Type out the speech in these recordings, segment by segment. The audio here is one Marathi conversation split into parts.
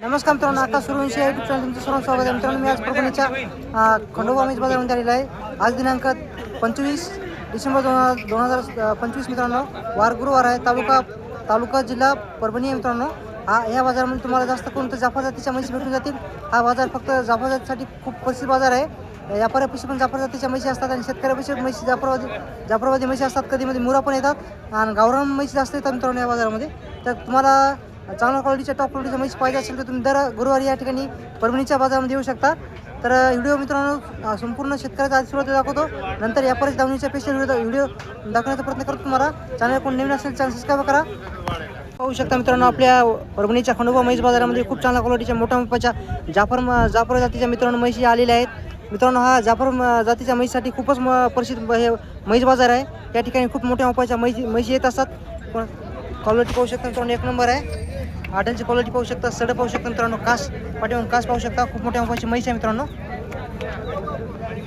नमस्कार मित्रांनो आता सूर्यवंशी युट्यूब चॅनल. तुमचं सर्व स्वागत आहे. मित्रांनो मी आज परभणीच्या खंडोबा मेज बाजारामध्ये आलेला आहे. आज दिनांक पंचवीस डिसेंबर दोन हजार दोन हजार पंचवीस मित्रांनो वार गुरुवार आहे. तालुका तालुका जिल्हा परभणी आहे मित्रांनो. हा या बाजारामध्ये तुम्हाला जास्त करून तर जाफर जातीच्या म्हशी भेटून जातील. हा बाजार फक्त जाफर जातीसाठी खूप प्रसिद्ध बाजार आहे. व्यापाऱ्यापेक्षा पण जाफर जातीच्या म्हशी असतात आणि शेतकऱ्यापेक्षा म्हशी जाफरवादी जाफरवादी म्हशी असतात. कधीमध्ये मुरा पण येतात आणि गावरान म्हशी जास्त येतात मित्रांनो या बाजारामध्ये. तर तुम्हाला चांगल्या क्वालिटीच्या टॉप क्वालिटीच्या म्हैस पाहिजे असेल तर तुम्ही दर गुरुवारी या ठिकाणी परभणीच्या बाजारामध्ये येऊ शकता. तर व्हिडिओ मित्रांनो संपूर्ण शेतकऱ्याचा आधी सुरुवात दाखवतो. नंतर यापर्यंत दावणीच्या पेशल व्हिडिओ व्हिडिओ दाखवण्याचा प्रयत्न करतो तुम्हाला. चॅनल कोण नवीन असेल चॅनल सबस्क्राईब करा. पाहू शकता मित्रांनो आपल्या परभणीच्या खंडोबा म्हैस बाजारामध्ये खूप चांगल्या क्वालिटीच्या मोठ्या मोठ्याच्या जाफर जाफर जातीच्या मित्रांनो म्हैशी आलेल्या आहेत. मित्रांनो हा जाफर जातीच्या म्हैसीसाठी खूपच म- प्रसिद्ध हे म्हैस बाजार आहे. या ठिकाणी खूप मोठ्या मापाच्या म्हैसी म्हैशी येत असतात. क्वालिटी पाहू शकता मित्रांनो एक नंबर आहे. आठलची क्वालिटी पाहू शकता सड पाहू शकता मित्रांनो कास पाठीमागून कास पाहू शकता खूप मोठ्या मापाची म्हैस आहे मित्रांनो.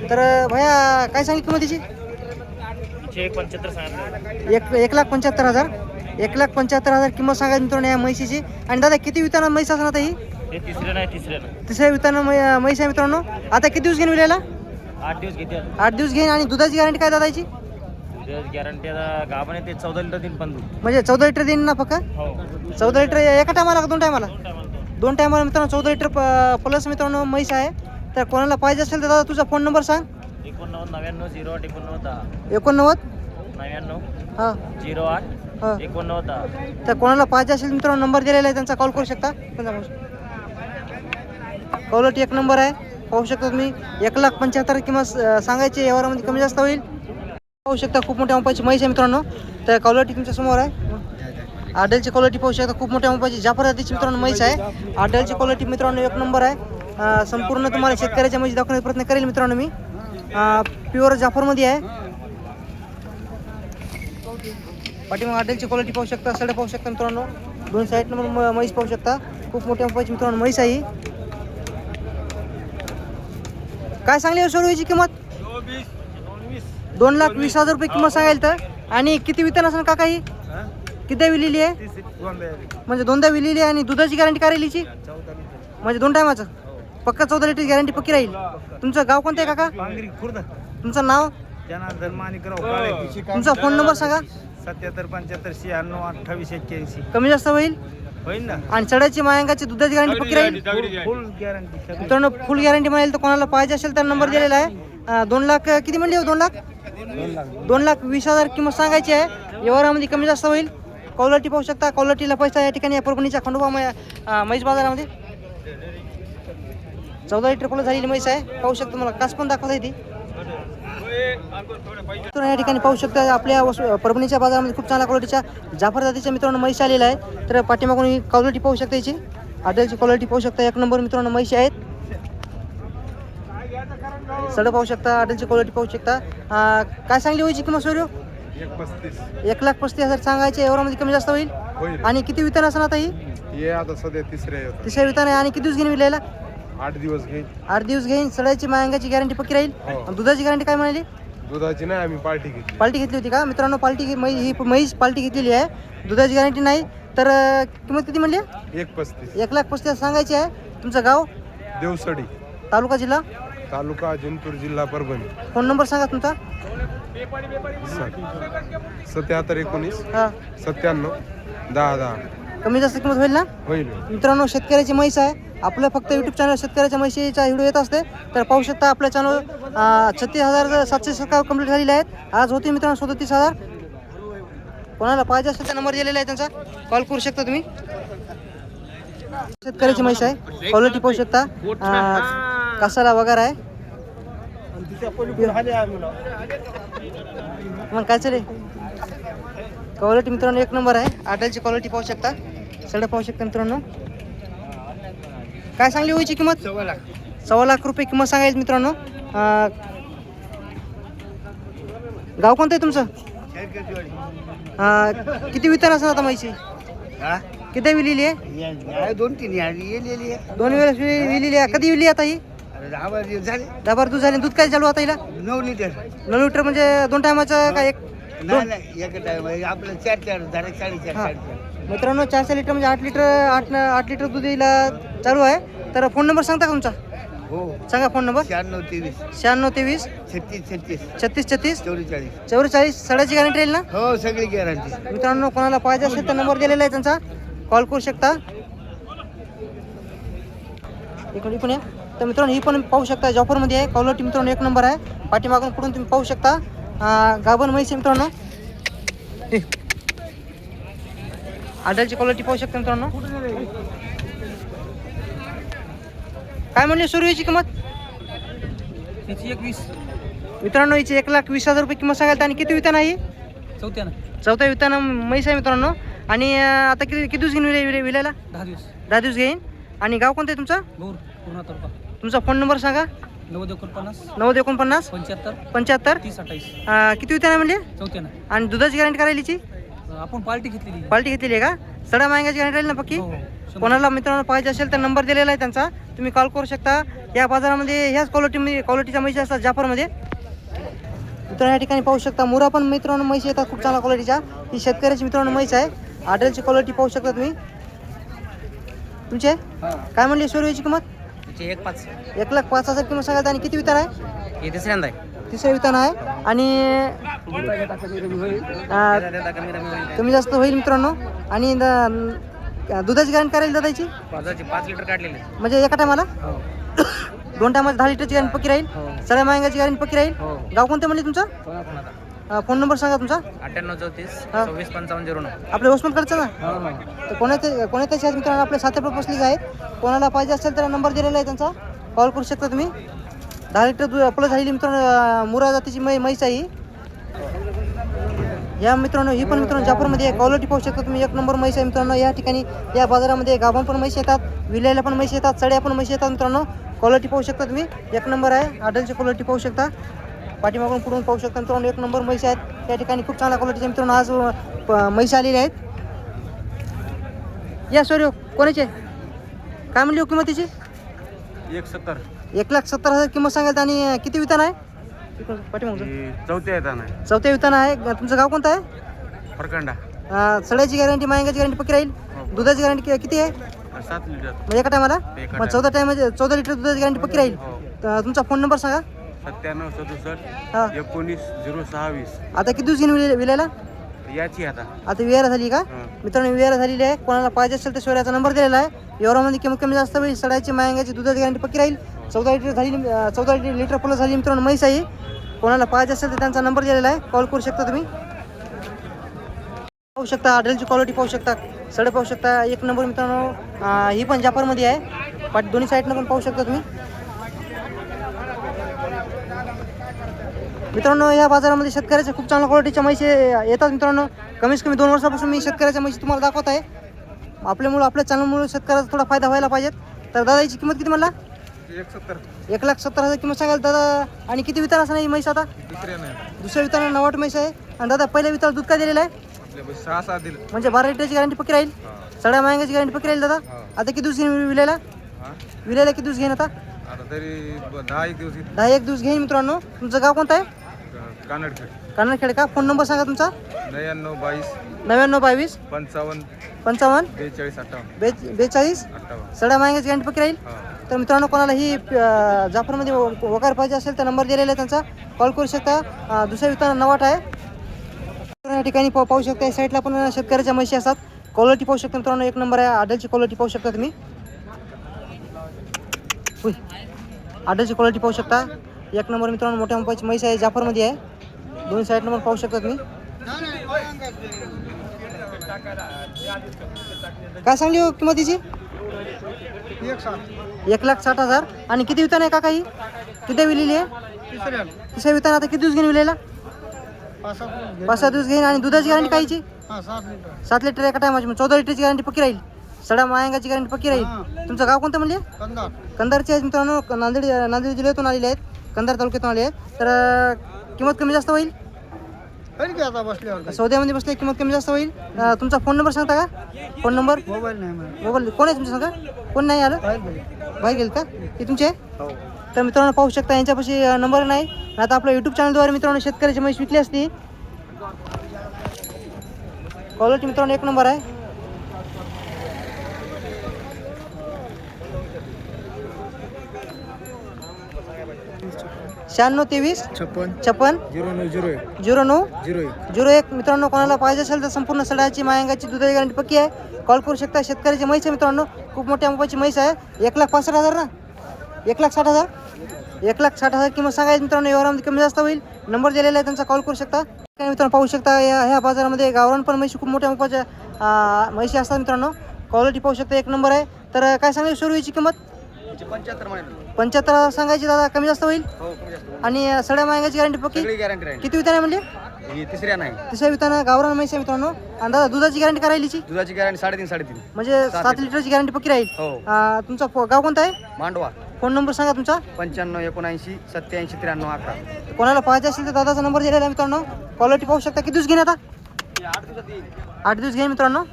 तर भैया काय सांगितली किंमत तिची एक पंच्याहत्तर एक एक लाख पंच्याहत्तर हजार. एक लाख पंच्याहत्तर हजार किंमत सांगायची मित्रांनो या म्हैशीची. आणि दादा किती विताना म्हैस असणार आता ही? तिसऱ्या विताना म्हैस आहे मित्रांनो. आता किती दिवस घेऊन विलायला आठ दिवस घेते. आठ दिवस घेईन आणि दुधाची गॅरंटी काय दादाची? गॅरंटी आता गाभण आहे ते चौदा लिटर दिन पण दूध. म्हणजे चौदा लिटर देईन ना फक्त? हो. चौदा लिटर एका टायमाला दोन टायमाला दोन टायमाला दोन. दोन टायमाला मित्रांनो चौदा लिटर प्लस मित्रांनो म्हैस आहे. तर कोणाला पाहिजे असेल तर दादा तुझा फोन नंबर सांग. एकोणनव्वद नव्याण्णव झिरो आठ एकोणनव्वद दहा. एकोणनव्वद? नव्याण्णव. हां. झिरो आठ. हां. एकोणनव्वद दहा. तर कोणाला पाहिजे असेल मित्रांनो नंबर दिलेला आहे त्यांचा कॉल करू शकता? क्वालिटी एक नंबर आहे. पाहू शकता तुम्ही. एक लाख पंच्याहत्तर किंमत अं, सांगायची व्यवहारामध्ये कमी जास्त होईल. पाहू शकता खूप मोठ्या मापाची म्हैस आहे मित्रांनो. तर क्वालिटी तुमच्यासमोर आहे. आडलची क्वालिटी पाहू शकता खूप मोठ्या मापाची जाफर जातीची मित्रांनो म्हैस आहे. आडलची क्वालिटी मित्रांनो एक नंबर आहे. संपूर्ण तुम्हाला शेतकऱ्याच्या म्हशी दाखवण्याचा प्रयत्न करेल मित्रांनो मी. प्युअर जाफरमध्ये आहे. पाठीमाग आडलची क्वालिटी पाहू शकता. सड पाहू शकता मित्रांनो. दोन साईड नंबर म- म्हैस पाहू शकता. खूप मोठ्या मापाची मित्रांनो म्हैस आहे काय सांगली हो, सुरुवातीची किंमत? दोन लाख वीस हजार रुपये किंमत सांगायला तर. आणि किती वितरण असेल काका ही? किती विलेली आहे? म्हणजे दोनदा विलेली आहे आणि दुधाची गॅरंटी काय राहील हिची म्हणजे दोन टायमाचं पक्का चौदा लिटर गॅरंटी पक्की राहील. तुमचं गाव कोणतं आहे काका? खुर्द. तुमचं नाव? काळे. तुमचा फोन नंबर सांगा. सत्याहत्तर पंच्याहत्तर शहाण्णव अठ्ठावीस एक्क्याऐंशी. कमी जास्त होईल? होईल ना. आणि चढाची मायांगाची दुधाची गॅरंटी पक्की राहील? फुल गॅरंटी मित्रांनो फुल गॅरंटी मिळेल तर कोणाला पाहिजे असेल तर नंबर दिलेला आहे. दोन लाख किती म्हणले हो? दोन लाख? दोन लाख वीस हजार किंमत सांगायची आहे. व्यवहारामध्ये कमी जास्त होईल. क्वालिटी पाहू शकता. क्वालिटीला पैसा या ठिकाणी या परभणीच्या खंडोबा मै म्हैस बाजारामध्ये. चौदा लिटर फुलं झालेली म्हैस आहे. पाहू शकता मला कास पण दाखवता येते तर या ठिकाणी पाहू शकता आपल्या परभणीच्या बाजारामध्ये खूप चांगल्या क्वालिटीच्या जाफर जातीच्या मित्रांनो म्हैस आलेला आहे तर पाठीमागून ही क्वालिटी पाहू शकता याची. आदलची क्वालिटी पाहू शकता. एक नंबर मित्रांनो म्हैशी आहेत. सड पाहू शकता हॉटेलची क्वालिटी पाहू शकता. काय सांगली व्हायची किंमत सूर्य एक पस्तीस. एक लाख पस्तीस हजार सांगायचे एवढ्यामध्ये कमी जास्त होईल? होईल. आणि किती वितान असणार आता ही? ये आता सध्या तिसऱ्या येतात तिसऱ्या वितान आहे. आणि किती दिवस घेऊन विलायला? आठ दिवस घेईल आठ दिवस घेईन. सडाची मायांगाची गॅरंटी पक्की राहील? हो. आणि दुधाची गॅरंटी काय म्हणाली? दुधाची नाही आम्ही पार्टी घेतली. पाल्टी घेतली होती का? मित्रांनो पाल्टी घे- मै ही म्हैस पाल्टी घेतलेली आहे. दुधाची गॅरंटी नाही. तर अं, किंमत किती म्हणली? एक पस्तीस. एक लाख पस्तीस सांगायची आहे. तुमचं गाव? देवसडी. तालुका जिल्हा? तालुका जिंतूर जिल्हा परभणी. फोन नंबर सांगा तुमचा. सत्याहत्तर एकोणीस. हां. सत्त्याण्णव. दहा दहा. कमी जास्त किंमत होईल ना? होईल. मित्रांनो शेतकऱ्याची म्हैस आहे. आपलं फक्त यूट्यूब चॅनल शेतकऱ्याच्या म्हैशीचा व्हिडिओ येत असते. तर पाहू शकता आपल्या चॅनल छत्तीस हजार सातशे सबस्क्राईब कंप्लीट झालेले आहेत. आज होते मित्रांनो सदतीस हजार. कोणाला पाहिजे असेल तर नंबर दिलेला आहे त्यांचा. कॉल करू शकता तुम्ही. शेतकऱ्याची म्हैस आहे. क्वालिटी पाहू शकता. कासाला वगैरे आहे. मग काय चालेल क्वालिटी मित्रांनो एक नंबर आहे. आटाची क्वालिटी पाहू शकता. सगळं पाहू शकता मित्रांनो. काय सांगली व्हायची किंमत? सव्वा लाख. रुपये किंमत सांगायची मित्रांनो. गाव कोणतं आहे तुमचं? किती वितरण असणार आता माहिती किती विलेली आहे? दोन तीन दोन वेळेस विलेली आहे. कधी विली आता ही? दहा बारा दिवस झाले. दूध झाले. दूध काय चालू आता हिला? नऊ लिटर. नऊ लिटर म्हणजे दोन टायमाचं का एक? नाही नाही एक टाइम आपलं चार चार झाले साडेचार हा. साडेचार मित्रांनो चारशे लिटर म्हणजे आठ लिटर आठ आठ लिटर दूध हिला चालू आहे. तर फोन नंबर सांगता का तुमचा? हो. सांगा फोन नंबर. शहाण्णव तेवीस. शहाण्णव तेवीस. छत्तीस छत्तीस. छत्तीस छत्तीस. चौवेचाळीस. चौवेचाळीस. सडाची गॅरंटी राहील ना? हो सगळी गॅरंटी मित्रांनो कोणाला पाहिजे असेल तर नंबर दिलेला आहे त्यांचा. कॉल करू शकता. इकडे इकडून या तर मित्रांनो ही पण पाहू शकता जॉफरमध्ये आहे. क्वालिटी मित्रांनो एक नंबर आहे. पाठीमागून पुढून तुम्ही पाहू शकता. गाभण म्हैस आहे मित्रांनो. आडलची क्वालिटी पाहू शकता मित्रांनो. काय म्हणले सुरू याची किंमत मित्रांनो हिची एक लाख वीस हजार रुपये किंमत सांगाल आणि किती वितान आहे चौथ्यानं. चौथ्या विताना म्हैस आहे मित्रांनो. आणि अं, आता किती किती दिवस घेऊन विले- विले- विलायला? दहा दिवस. दहा दिवस घेईन. आणि गाव कोणतं आहे तुमचं? पूर्ण तालुका. तुमचा फोन नंबर सांगा. नव्वद एकोणपन्नास. नव्वद एकोणपन्नास. पंच्याहत्तर. पंच्याहत्तर. तीस अठ्ठावीस. अं, किती विताना म्हणले? चौथ्यानं. आणि दुधाची गॅरंटी करायलीची? आपण पार्टी घेतलेली. क्वालिटी घेतलेली आहे का? सडा मागायची गॅरंटी राहील ना पक्की? हो, हो. शंभर. कोणाला मित्रांनो पाहिजे असेल तर नंबर दिलेला आहे त्यांचा. तुम्ही कॉल करू शकता. या बाजारामध्ये ह्याच क्वालिटीमध्ये क्वालिटीच्या म्हशी असतात जाफरमध्ये. मित्रांनो या ठिकाणी पाहू शकता. मुरा पण मित्रांनो म्हशी येतात खूप चांगल्या क्वालिटीच्या ही शेतकऱ्याची मित्रांनो म्हैस आहे. आडलची क्वालिटी पाहू शकता तुम्ही. तुमचे? काय म्हणली? सोयरीची किंमत? तिची एक पाच. एक लाख पाच हजार किंमत सांगायचं आणि किती वितार आहे? हे तिसऱ्यांदा आहे. तिसरं वितान आहे. आणि अं, कमी जास्त होईल मित्रांनो. आणि द- दुधाची गॅरंटी करायला दादाची? पाच पाच लिटर काढलेले म्हणजे एका टायमाला? दोन टायमाला दहा लिटरची गॅरंटी पक्की राहील. सगळ्या मायंगाची गॅरंटी पक्की राहील. गाव कोणतं म्हणले तुमचं? कोणा कोणाचा अं, फोन नंबर सांगा तुमचा. अठ्ठ्याण्णव चौतीस हा. सव्वीस पंचावन्न झिरो नऊ. आपल्या वसमतकडचं ना? तर कोणाचे कोणाच्या आहेत मित्रांनो आपले सात बसलेले आहेत. कोणाला पाहिजे असेल तर नंबर दिलेला आहे त्यांचा. कॉल करू शकता तुम्ही. दहा लिटर दूध प्लस झालेली मित्रांनो अं, मुरा जातीची मै म्हैस आहे ही. या मित्रांनो ही पण मित्रांनो जाफरमध्ये क्वालिटी पाहू शकता तुम्ही. एक नंबर म्हैस आहे मित्रांनो. या ठिकाणी या बाजारामध्ये गाभण पण म्हैस येतात विल्याला पण म्हैस येतात चड्या पण म्हैस येतात मित्रांनो. क्वालिटी पाहू शकता तुम्ही. एक नंबर आहे. आडलची क्वालिटी पाहू शकता. पाठीमागून पुढून पाहू शकता मित्रांनो एक नंबर म्हैस आहेत. त्या ठिकाणी खूप चांगल्या क्वालिटीचे मित्रांनो आज म्हैस आलेले आहेत. या सॉरी कोणाचे? काय म्हणली हो किंमतीची? एक सत्तर. एक लाख सत्तर हजार किंमत सांगाल आणि किती वितान आहे? पाठीमागचं चौथ्या चौथ्या वितान आहे. ग- तुमचं गाव कोणतं आहे? फरकंडा. सड्याची गॅरंटी मायंगाची गॅरंटी पक्की राहील? दुधाची गॅरंटी किती आहे? सात लिटर. म्हणजे एका टायमाला मग चौदा टायम चौदा लिटर दुधाची गॅरंटी पक्की राहील? तर तुमचा फोन नंबर सांगा. सत्त्याण्णव सदुसष्ट हां. एकोणीस झिरो सहावीस आता किती दिवस घेऊन विले- विलायला याची आता. आता विहारा झाली का? हां. मित्रांनो विहारा झालेली आहे. कोणाला पाहिजे असेल तर शोऱ्याचा नंबर दिलेला आहे. एवढ्यामध्ये किंमत कमी जास्त होईल. सडाची मायंगाची दुधाची गॅरंटी पक्की राहील. चौदा लिटर झाली अं, चौदा लिटर प्लस झाली मित्रांनो म्हैस आहे. कोणाला पाहिजे असेल तर त्यांचा नंबर दिलेला आहे. कॉल करू शकता तुम्ही? पाहू शकता आडलची क्वालिटी पाहू शकता. सडे पाहू शकता. एक नंबर मित्रांनो अं, ही पण जाफरमध्ये आहे. पाठ दोन्ही साईडनं पण पाहू शकता तुम्ही. मित्रांनो या बाजारामध्ये शेतकऱ्याच्या खूप चांगल्या क्वालिटीच्या म्हशी येतात मित्रांनो. कमीत कमी दोन वर्षापासून मी शेतकऱ्याच्या म्हशी तुम्हाला दाखवत आहे. आपल्यामुळं आपल्या चॅनलमुळे शेतकऱ्याचा थोडा फायदा व्हायला पाहिजेत. तर दादा याची किंमत किती म्हणला? एक लाख सत्तर हजार किंमत सांगाल दादा. आणि किती वितार असणार ही म्हैस आता? दुसऱ्या नाही वितार नवाट म्हैस आहे. आणि दादा पहिल्या वितार दूध काय दिलेलं आहे? म्हणजे बारा लिटरची गॅरंटी पक्की राहील? सगळ्या महिन्याची गॅरंटी पक्की राहील दादा? आता किती दिवस घेईन विलायला? हां? विलायला किती दिवस घेईन आता? दहा एक दिवस घेईन मित्रांनो. तुमचं गाव कोणतं आहे? कानडखेड. का? फोन नंबर सांगा तुमचा. नव्याण्णव बावीस. नव्याण्णव बावीस. पंचावन्न. पंचावन्न. बेचाळीस अठ्ठावन्न. बे बेचाळीस. अठ्ठावन्न. सगळ्या महिन्याची गॅरंटी पक्की राहील? हां. तर मित्रांनो कोणाला ही अं, जाफरमध्ये व- वकार पाहिजे असेल तर नंबर दिलेला आहे त्यांचा. कॉल करू शकता. अं, दुसऱ्या विताना नवाट आहे या ठिकाणी पाहू पाहू शकता या साईडला पण शेतकऱ्याच्या म्हशी असतात. क्वालिटी पाहू शकता मित्रांनो एक नंबर आहे. आडलची क्वालिटी पाहू शकता तुम्ही. आडलची क्वालिटी पाहू शकता. एक नंबर मित्रांनो मोठ्या मोबाईलची म्हैस आहे जाफरमध्ये आहे. दोन साईड नंबर पाहू शकता तुम्ही काय सांगली हो किंमतीची एक लाख साठ हजार. आणि किती वितान आहे काका ही? किती विलेली आहे? तिसऱ्या वितान आता किती दिवस घेऊन विलेला पाच सहा दिवस घेईन. आणि दुधाची गॅरंटी कायची सात लिटर एका टायमाची म्हणजे चौदा लिटरची गॅरंटी पक्की राहील. सडा मायांगाची गॅरंटी पक्की राहील. तुमचं गाव कोणतं म्हणले? कंधारचे आहेत मित्रांनो. नांदेड नांदेड जिल्ह्यातून आलेले आहेत. कंधार तालुक्यातून आले आहेत. तर किंमत कमी जास्त होईल? सौद्यामध्ये बसले किंमत कमी जास्त होईल? अं, तुमचा फोन नंबर सांगता का? Phone number? मोबाईल नाही मला. मोबाईल कोण आहे तुमचं सांगा? कोण नाही आलं? बाहेर गेल. का? हे तुमचे? आहे? तर मित्रांनो पाहू शकता यांच्यापाशी अं, नंबर नाही. आणि आता आपल्या यूट्यूब चॅनलद्वारे मित्रांनो शेतकऱ्याची म्हैस विकली असती. क्वालिटी मित्रांनो एक नंबर आहे. शहाण्णव तेवीस छप्पन. छप्पन? झिरो नऊ झिरो एक. झिरो नऊ? झिरो एक. झिरो एक. मित्रांनो कोणाला पाहिजे असेल तर संपूर्ण सडाची मायंगाची दुधाची गॅरंटी पक्की आहे. कॉल करू शकता शेतकऱ्याची म्हैस आहे मित्रांनो. खूप मोठ्या मापाची म्हैस आहे. एक लाख पासष्ट हजार ना? एक लाख साठ हजार? एक लाख साठ हजार किंमत सांगायची मित्रांनो. व्यवहारामध्ये कमी जास्त होईल. नंबर दिलेला आहे त्यांचा कॉल करू शकता. काय मित्रांनो पाहू शकता या ह्या बाजारामध्ये गावरान पण म्हैशी खूप मोठ्या मापाच्या अं, म्हैशी असतात मित्रांनो. क्वालिटी पाहू शकता एक नंबर आहे. तर काय सांगायची सुरुवातीची किंमत? पंच्याहत्तर महिने पंच्याहत्तर सांगायची दादा कमी जास्त होईल? हो आणि अं, सड्या मायंगाची गॅरंटी पक्की गॅरंटी राहील. किती विताने म्हणजे तिसऱ्या नाही. तिसऱ्या वितानं गावरान म्हैस आहे मित्रांनो. आणि दादा दुधाची गॅरंटी करायलीची दुधाची गॅरंटी साडेतीन साडेतीन. म्हणजे सात लिटरची गॅरंटी पक्की राहील? हो. तुमचा फो- गाव कोणता आहे? मांडवा. फोन नंबर सांगा तुमचा. पंच्याण्णव एकोणऐंशी सत्याऐंशी त्र्याण्णव अकरा. कोणाला पाहिजे असेल तर दादाचा नंबर दिलेला आहे मित्रांनो. क्वालिटी पाहू शकता. किती दिवस घेईन आता? आठ दिवस घेईन मित्रांनो.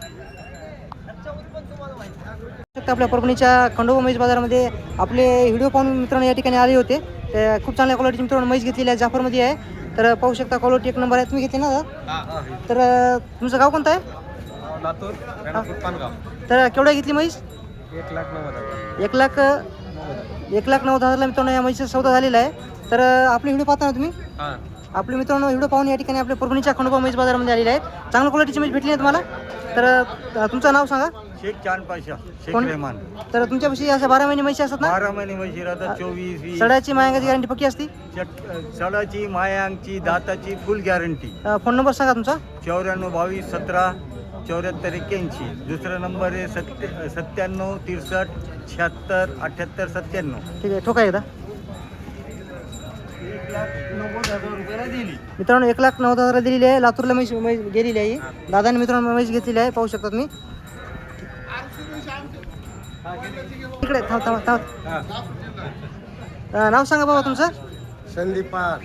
शकता आपल्या परभणीच्या खंडोबा म्हैस बाजारामध्ये आपले व्हिडिओ पाहून मित्रांनो या ठिकाणी आले होते. ते खूप चांगल्या क्वालिटीचे मित्रांनो म्हैस घेतलेली आहे जाफरमध्ये आहे. तर पाहू शकता क्वालिटी एक नंबर आहे. तुम्ही घेतली ना दादा? तर तुमचं गाव कोणतं आहे? लातूर रेणापूर पानगाव. तर केवढ्या घेतली म्हैस? एक लाख नव्वद हजार. एक लाख एक लाख नव्वद हजारला मित्रांनो या म्हैसचा सौदा झालेला आहे. तर आपले व्हिडिओ पाहता ना तुम्ही? हां. आपले मित्रांनो व्हिडिओ पाहून या ठिकाणी आपल्या परभणीच्या खंडोबा म्हैस बाजारामध्ये आलेले आहेत. चांगल्या क्वालिटीची म्हैस भेटली आहे तुम्हाला? तर अं, तुमचं नाव सांगा. शेख चांद पाशा शेख कोण? रेहमान. तर तुमच्यापाशी अशा बारा महिने म्हैशी असतात ना? बारा महिने म्हशी राहतात चोवीस वीस. सड्याची मायंगाची गॅरंटी पक्की असते? चट- सडाची मायांची दाताची फुल गॅरंटी अं, फोन नंबर सांगा तुमचा. चौऱ्याण्णव बावीस सतरा चौऱ्याहत्तर एक्क्याऐंशी. दुसरा नंबर आहे सत्य सत्त्याण्णव तिरसष्ट शहात्तर अठ्ठ्याहत्तर सत्त्याण्णव. ठीक आहे ठोका एकदा. एक लाख नव्वद हजार रुपयाला दिली. मित्रांनो एक लाख नव्वद हजार दिलेली आहे. लातूरला म्हैस म्हैस गेलेली आहे. दादाने मित्रांनो म्हैस घेतलेली आहे. पाहू शकता तुम्ही. इकडे थांब थांब थांब. नाव सांगा बाबा तुमचं? संदीप पार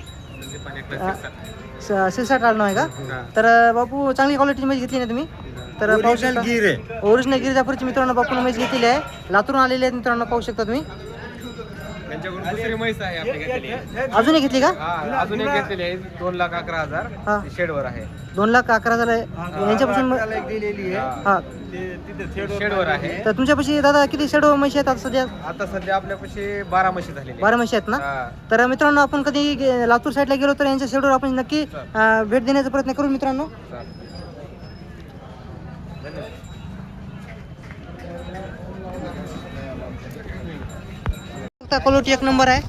सिरसाट नाव आहे का? तर बापू चांगली क्वालिटीची म्हैस घेतली ना तुम्ही? तर पाहू शकता. गिर. आहे ओरिजिनल गिरिजापूरची मित्रांनो बापून म्हैस घेतलेली आहे. लातूरून आलेली आहेत मित्रांनो पाहू शकता तुम्ही. त्यांच्याकडून दुसरी म्हैस आहे आपली घेतलेली. अजूनही घेतली का? हा अजून एक घेतलेली आहे. दोन लाख अकरा हजार. हा. ती शेडवर आहे. दोन लाख अकरा हजार आहे. यांच्यापासून मग- त्याला एक दिलेली आहे. हा. ते तिथे शेडवर शेडवर आहे. तर तुमच्यापाशी दादा किती शेडो म्हशी आहेत आता सध्या? आता सध्या आपल्यापाशी बारा म्हशी झालेली बारा म्हशी आहेत ना? हा. तर मित्रांनो आपण कधी गे- लातूर साईडला गेलो तर यांच्या शेडवर आपण नक्की अं, भेट देण्याचा प्रयत्न करू मित्रांनो. चालेल. क्वालिटी एक नंबर आहे.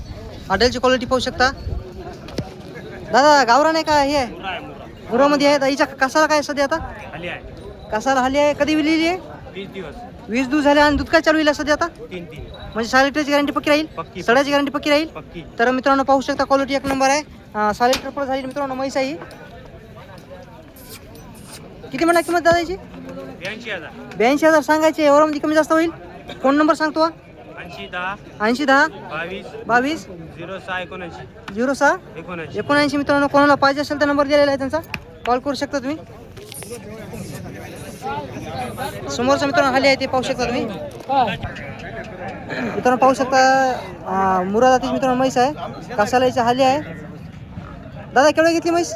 हॉटेलची क्वालिटी पाहू शकता. दादा गावरान आहे का? हे? आहे गुरामध्ये आहे. हिच्या कसाला काय सध्या आता? कसाला हल्ली आहे? कधी विलेली आहे? वीस दिवस. वीस दिवस झाले आणि दूध काय चालू आहे सध्या आता? तीन तीन. म्हणजे सहा लिटरची गॅरंटी पक्की राहील. सडाची गॅरंटी पक्की राहील? तर मित्रांनो पाहू शकता क्वालिटी एक नंबर आहे. सहा लिटर पण झाली मित्रांनो म्हैस आहे. किती म्हणा किंमत दादाची? ब्याऐंशी हजार. ब्याऐंशी हजार सांगायचे एवढ्यामध्ये कमी जास्त होईल? फोन नंबर सांगतो. ऐंशी दहा ऐंशी दहा? बावीस बावीस? झिरो सहा एकोणऐंशी. झिरो सहा? एकोणऐंशी. एकोणऐंशी मित्रांनो कोणाला पाहिजे असेल तर नंबर दिलेला आहे त्यांचा. कॉल करू शकता तुम्ही? समोरचा मित्रांनो खाली आहे ते पाहू शकता तुम्ही. मित्रांनो पाहू शकता मुरादातीची मित्रांनो म्हैस आहे. कासाला याची हाली आहे. दादा केवढं घेतली म्हैस?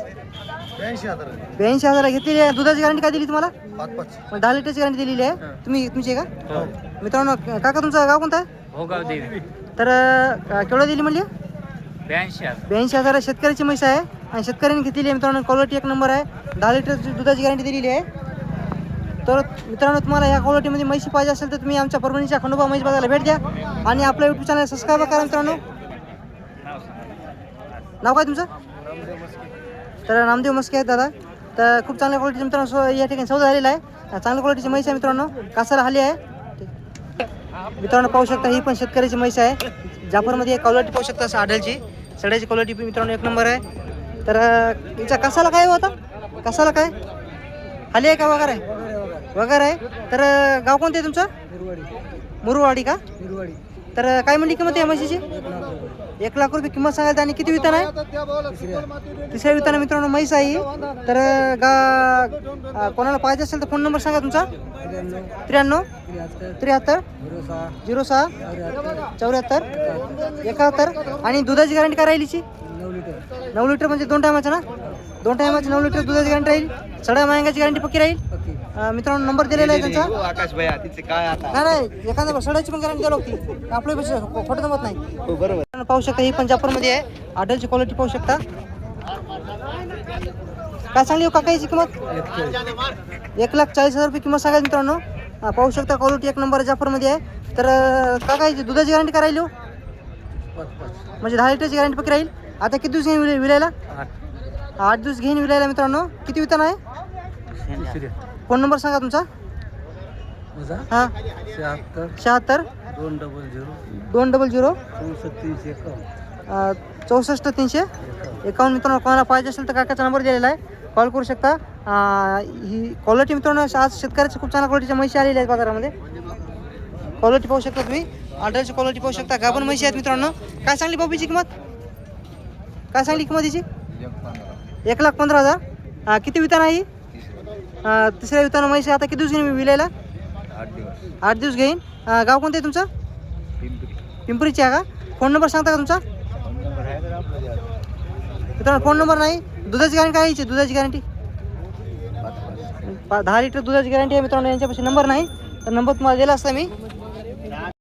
ब्याऐंशी हजार ब्याऐंशी हजार घेतलेली आहे. दुधाची गॅरंटी काय दिली तुम्हाला? पाच पाच. मग दहा लिटरची गॅरंटी दिलेली आहे. तुम्ही तुमची आहे का? मित्रांनो काका तुमचं गाव कोणतं? आहे हो गाव देवी. तर अं, केवढं दिली म्हणली? ब्याऐंशी हजार. ब्याऐंशी हजार शेतकऱ्याची म्हैस आहे आणि शेतकऱ्यांनी घेतलेली आहे मित्रांनो. क्वालिटी एक नंबर आहे. दहा लिटर दुधाची गॅरंटी दिलेली आहे. तर मित्रांनो तुम्हाला ह्या क्वालिटीमध्ये म्हैशी पाहिजे असेल तर तुम्ही आमच्या परभणीच्या खंडोबा म्हैस बघायला भेट द्या आणि आपलं यूट्यूब चॅनल सबस्क्राईब करा मित्रांनो. नाव काय तुमचं? तर नामदेव मस्के आहेत दादा. तर खूप चांगल्या क्वालिटीचे मित्रांनो सो- या ठिकाणी सौदा झालेला आहे. चांगल्या क्वालिटीची म्हैस आहे मित्रांनो. कासाला हाली आहे. मित्रांनो पाहू शकता ही पण शेतकऱ्याची म्हैस आहे. जाफरमध्ये क्वालिटी पाहू शकता असं आढळची. सड्याची क्वालिटी मित्रांनो एक नंबर आहे. तर अं, हिचा कसाला काय होता कसाला काय? हाली आहे का वगैरे आहे? वगैरे आहे. तर गाव कोणतं आहे तुमचं? मुरुवाडी. का? तर काय म्हणली किंमत आहे म्हशीची? एक लाख रुपये किंमत सांगायला आणि किती वितान आहे? तिसऱ्या विताना मित्रांनो म्हैस आहे ही. तर गा कोणाला पाहिजे असेल तर फोन नंबर सांगा तुमचा. त्र्याण्णव. त्र्याहत्तर. झिरो सहा. चौऱ्याहत्तर. एकाहत्तर. आणि दुधाची गॅरंटी काय राहिलीची नऊ लिटर. म्हणजे दोन टायमाचं ना? दोन टायमाची नऊ लिटर दुधाची गॅरंटी राहील. सगळ्या महिन्याची गॅरंटी पक्की राहील? मित्रांनो नंबर दिलेला आहे त्यांचा. आकाश भैया तिचे काय नाही एखाद्या सडाची पण गॅरंटी द्यावी लागते. आपल्या पेक्षा खोटं जमत नाही. हो बरोबर. पाहू शकता ही पंजाबपूरमध्ये आहे. आडलची क्वालिटी पाहू शकता. काय सांगली हो काका याची किंमत? एक लाख चाळीस हजार रुपये किंमत सांगायची मित्रांनो. हा, पाहू शकता क्वालिटी एक नंबर जाफरमध्ये आहे. तर अं, काका याची दुधाची गॅरंटी करायला म्हणजे दहा लिटरची गॅरंटी पक्की राहील? आता किती दिवस घेईन विले- विलायला? आठ दिवस घेईन विलायला मित्रांनो. किती वितान आहे? फोन नंबर सांगा तुमचा. हां. शहात्तर. शहात्तर. दोन डबल झिरो दोन डबल झिरो चौसष्ट तीनशे एकावन्न. चौसष्ट तीनशे? एकावन्न मित्रांनो कोणाला पाहिजे असेल तर काकाचा नंबर दिलेला आहे. कॉल करू शकता. ही क्वालिटी मित्रांनो आज शेतकऱ्याच्या खूप चांगल्या क्वालिटीच्या म्हशी आलेल्या आहेत बाजारामध्ये. क्वालिटी पाहू शकता तुम्ही. ऑर्डरची क्वालिटी पाहू शकता. गाभण म्हशी आहेत मित्रांनो. काय सांगली बाबीची किंमत? काय सांगली किंमत हिची? एक लाख पंधरा हजार. किती वितान आहे ही? तिसऱ्या विताना म्हशी आता किती दिवस विलायला? आठ दिवस. आठ दिवस घेईन. अ, गाव कोणतं आहे तुमचं? पिंपरी. पिंपरीची आहे का? फोन नंबर सांगता का तुमचा? फोन नंबर आहे तर आपला द्या. मित्रांनो फोन नंबर नाही. दुधाची गॅरंटी काय यायची? दुधाची गॅरंटी पाच पाच पा- दहा लिटर दुधाची गॅरंटी आहे मित्रांनो यांच्यापाशी नंबर नाही. तर नंबर तुम्हाला दिला असता मी.